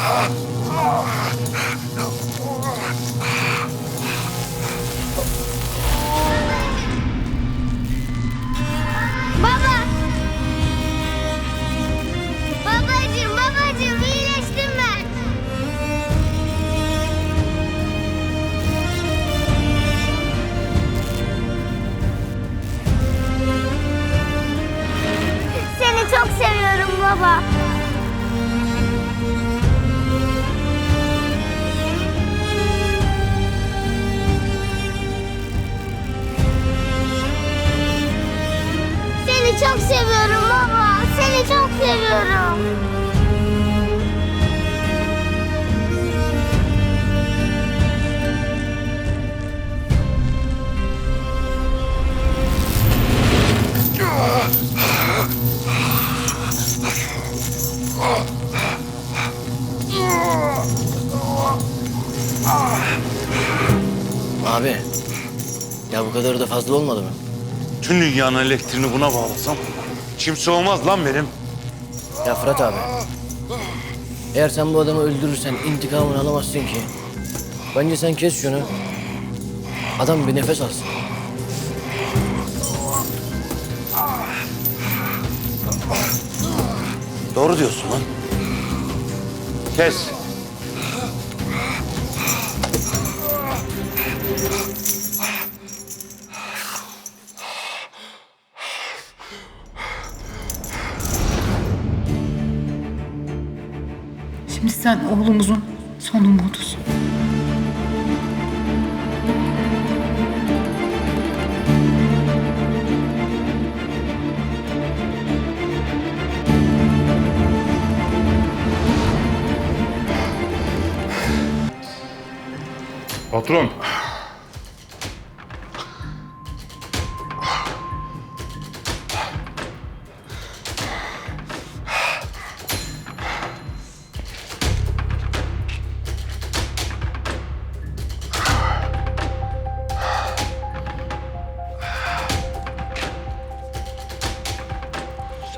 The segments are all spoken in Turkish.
Ah! Çok seviyorum baba. Seni çok seviyorum. Abi. Ya bu kadar da fazla olmadı mı? Tüm dünyanın elektriğini buna bağlasam kimse olmaz lan benim. Ya Fırat abi. Eğer sen bu adamı öldürürsen intikamını alamazsın ki. Bence sen kes şunu. Adam bir nefes alsın. Doğru diyorsun lan. Kes. Şimdi sen oğlumuzun son umudusun. Patron.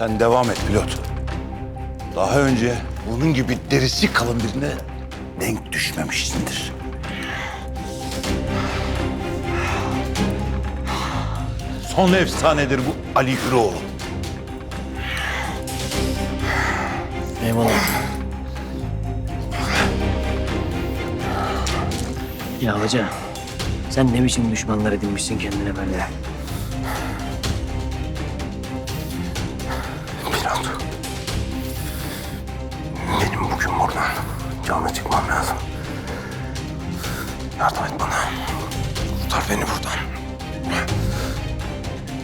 Sen devam et pilot. Daha önce bunun gibi derisi kalın birine denk düşmemişsindir. Son efsanedir bu Ali Hüroğlu. Eyvallah. Ya hoca. Sen ne biçim düşmanlar edinmişsin kendine böyle? Canlı çıkmam lazım. Yardım et bana. Kurtar beni buradan.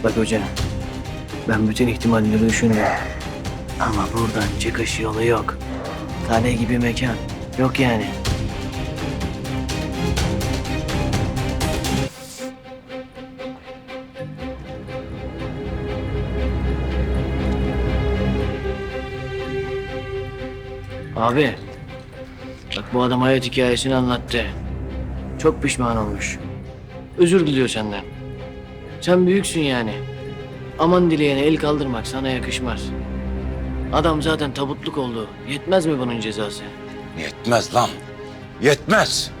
Bak hoca. Ben bütün ihtimalleri düşünüyorum. Ama buradan çıkış yolu yok. Kale gibi mekan. Yok yani. Abi. Bu adam hayat hikayesini anlattı. Çok pişman olmuş. Özür diliyor senden. Sen büyüksün yani. Aman dileyene el kaldırmak sana yakışmaz. Adam zaten tabutluk oldu. Yetmez mi bunun cezası? Yetmez lan. Yetmez.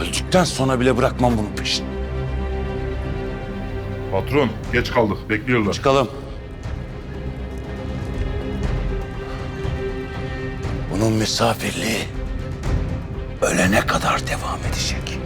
Öldükten sonra bile bırakmam bunun peşini. Patron geç kaldık bekliyorlar. Çıkalım. Misafirliği ölene kadar devam edecek.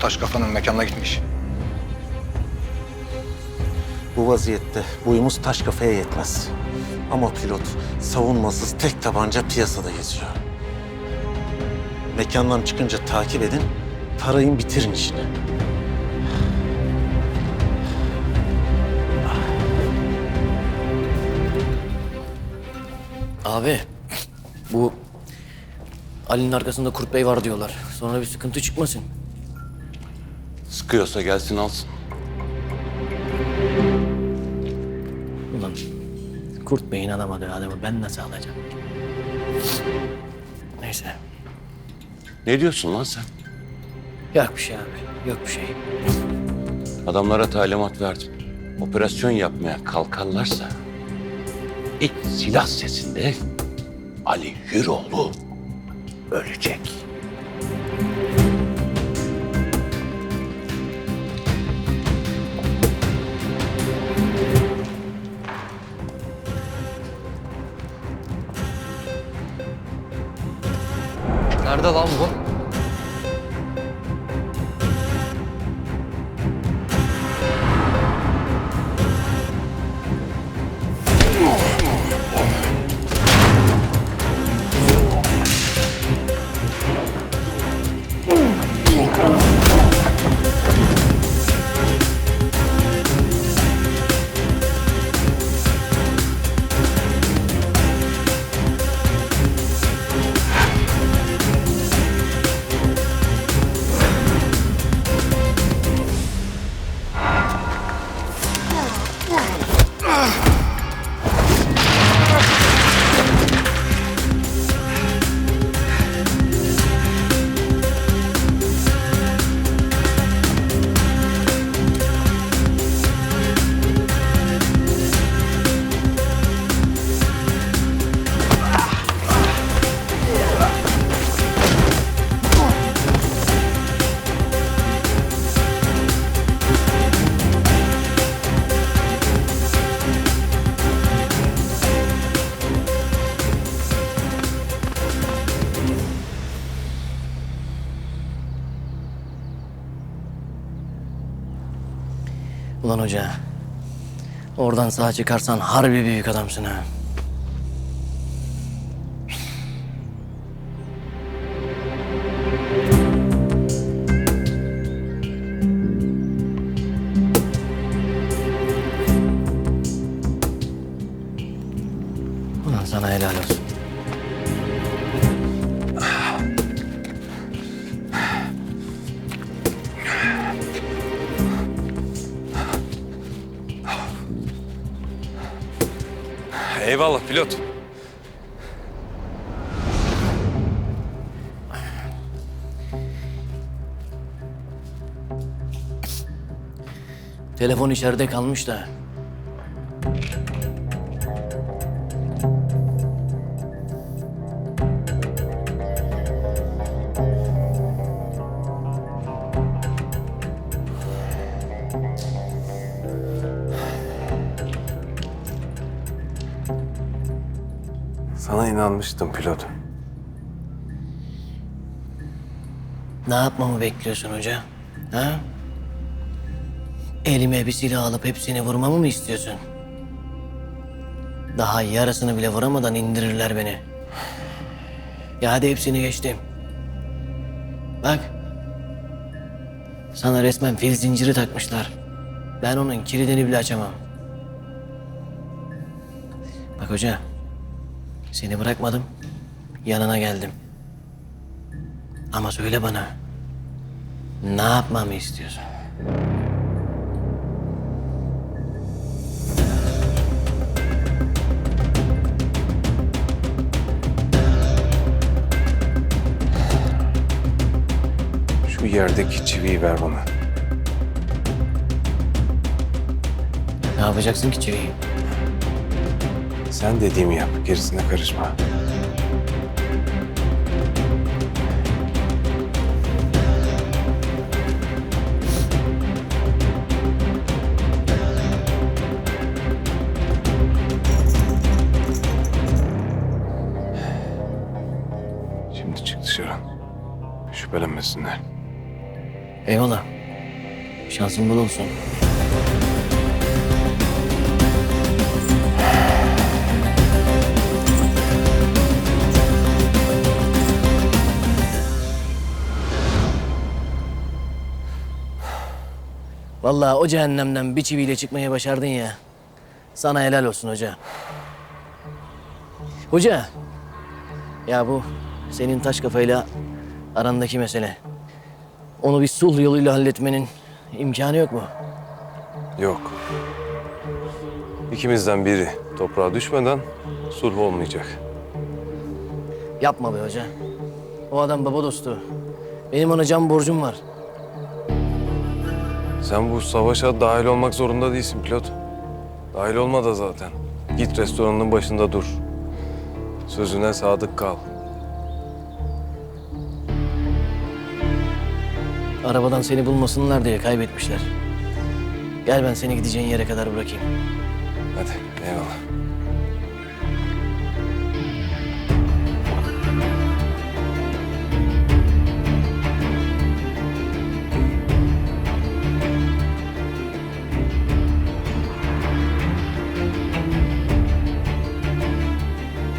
taş kafanın mekanına gitmiş. Bu vaziyette boyumuz taş kafaya yetmez. Ama pilot savunmasız tek tabanca piyasada geziyor. Mekandan çıkınca takip edin, tarayın bitirin işini. Abi bu Ali'nin arkasında Kurt Bey var diyorlar. Sonra bir sıkıntı çıkmasın. Sıkıyorsa gelsin alsın. Ulan Kurt Bey'in alamadığı adamı ben nasıl alacağım? Neyse. Ne diyorsun lan sen? Yok bir şey abi. Yok bir şey. Adamlara talimat verdim. Operasyon yapmaya kalkarlarsa ilk silah sesinde Ali Hüroğlu ölecek. Nerede lan bu? Ulan hoca. Oradan sağ çıkarsan harbi büyük adamsın ha. Eyvallah pilot. Telefon içeride kalmış da. İnanmıştım pilot. Ne yapmamı bekliyorsun hoca? Ha? Elime bir silah alıp hepsini vurmamı mı istiyorsun? Daha yarısını bile vuramadan indirirler beni. Ya hadi hepsini geçtim. Bak. Sana resmen fil zinciri takmışlar. Ben onun kilidini bile açamam. Bak hoca. Seni bırakmadım. Yanına geldim. Ama söyle bana. Ne yapmamı istiyorsun? Şu yerdeki çiviyi ver bana. Ne yapacaksın ki çiviyi? Sen dediğimi yap. Gerisine karışma. Şimdi çık dışarı. Şüphelenmesinler. Eyvallah. Şansın bol olsun. Vallahi o cehennemden bir çiviyle çıkmayı başardın ya. Sana helal olsun hoca. Hoca. Ya bu senin taş kafayla arandaki mesele. Onu bir sulh yoluyla halletmenin imkanı yok mu? Yok. İkimizden biri toprağa düşmeden sulh olmayacak. Yapma be hoca. O adam baba dostu. Benim ona can borcum var. Sen bu savaşa dahil olmak zorunda değilsin pilot. Dahil olma da zaten. Git restoranın başında dur. Sözüne sadık kal. Arabadan seni bulmasınlar diye kaybetmişler. Gel ben seni gideceğin yere kadar bırakayım. Hadi eyvallah.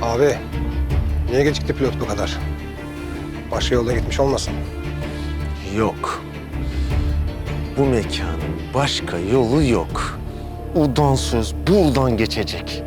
Abi, niye gecikti pilot bu kadar? Başka yolda gitmiş olmasın? Yok. Bu mekanın başka yolu yok. Udan söz buradan geçecek.